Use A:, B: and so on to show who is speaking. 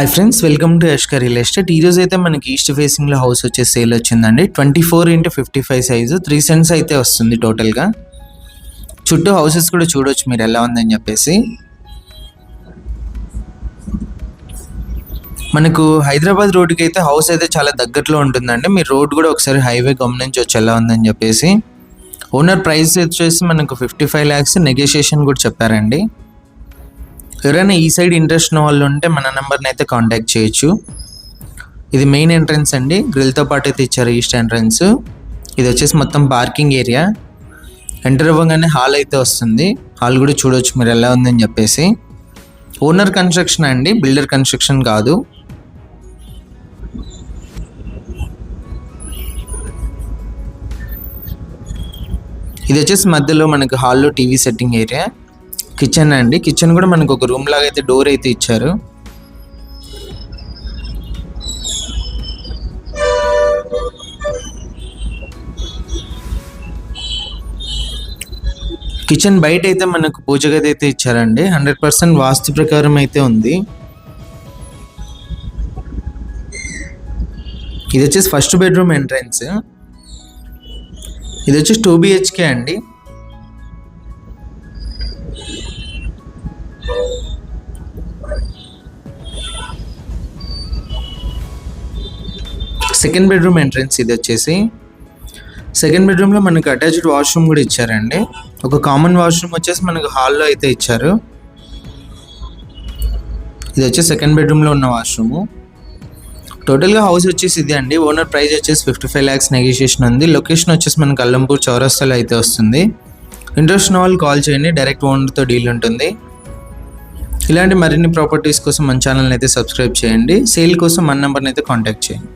A: Hi friends welcome to Yashkar real estate ఈరోజు అయితే మనకి ఈస్ట్ ఫేసింగ్లో హౌస్ వచ్చే సేల్ వచ్చిందండి. Twenty four into fifty five size three cents అయితే వస్తుంది టోటల్గా చుట్టూ హౌసెస్ కూడా చూడొచ్చు మీరు ఎలా ఉందని చెప్పేసి. మనకు హైదరాబాద్ రోడ్డుకి అయితే హౌస్ అయితే చాలా దగ్గరలో ఉంటుందండి. మీరు రోడ్ కూడా ఒకసారి హైవే గమనించవచ్చు ఎలా ఉందని చెప్పేసి. ఓనర్ ప్రైస్ వచ్చేసి మనకు ఫిఫ్టీ ఫైవ్ ల్యాక్స్ నెగోషియేషన్ కూడా చెప్పారండి. ఎవరైనా ఈ సైడ్ ఇంట్రెస్ట్ ఉన్న వాళ్ళు ఉంటే మన నెంబర్ని అయితే కాంటాక్ట్ చేయొచ్చు. ఇది మెయిన్ ఎంట్రన్స్ అండి. గ్రిల్తో పాటు అయితే ఇచ్చారు ఈస్ట్ ఎంట్రన్స్ ఇది వచ్చేసి మొత్తం పార్కింగ్ ఏరియా ఎంటర్ అవ్వగానే హాల్ అయితే వస్తుంది. హాల్ కూడా చూడొచ్చు మీరు ఎలా ఉందని చెప్పేసి. ఓనర్ కన్స్ట్రక్షన్ అండి. బిల్డర్ కన్స్ట్రక్షన్ కాదు. ఇది వచ్చేసి మధ్యలో మనకు హాల్లో టీవీ సెట్టింగ్ ఏరియా కిచెన్ అండి. కిచెన్ కూడా మనకు ఒక రూమ్ లాగా అయితే డోర్ అయితే ఇచ్చారు. కిచెన్ బయట అయితే మనకు పూజ గది అయితే ఇచ్చారండి. హండ్రెడ్ పర్సెంట్ వాస్తు ప్రకారం అయితే ఉంది. ఇది వచ్చేసి ఫస్ట్ బెడ్రూమ్ ఎంట్రన్స్. ఇది వచ్చేసి టూ బిహెచ్కే అండి. సెకండ్ బెడ్రూమ్ ఎంట్రన్స్ ఇది వచ్చేసి. సెకండ్ బెడ్రూమ్లో మనకు అటాచ్డ్ వాష్రూమ్ కూడా ఇచ్చారండి. ఒక కామన్ వాష్రూమ్ వచ్చేసి మనకు హాల్లో అయితే ఇచ్చారు. ఇది వచ్చి సెకండ్ బెడ్రూమ్లో ఉన్న వాష్రూము టోటల్గా హౌస్ వచ్చేసి ఇది అండి. ఓనర్ ప్రైస్ వచ్చేసి ఫిఫ్టీ ఫైవ్ ల్యాక్స్ నెగోషియేషన్ ఉంది. లొకేషన్ వచ్చేసి మనకు అల్లంపూర్ చౌరస్తాలో అయితే వస్తుంది. ఇంట్రెస్ట్ ఉన్న వాళ్ళు కాల్ చేయండి. డైరెక్ట్ ఓనర్తో డీల్ ఉంటుంది. ఇలాంటి మరిన్ని ప్రాపర్టీస్ కోసం మన ఛానల్ని అయితే సబ్స్క్రైబ్ చేయండి. సేల్ కోసం మన నెంబర్ని అయితే కాంటాక్ట్ చేయండి.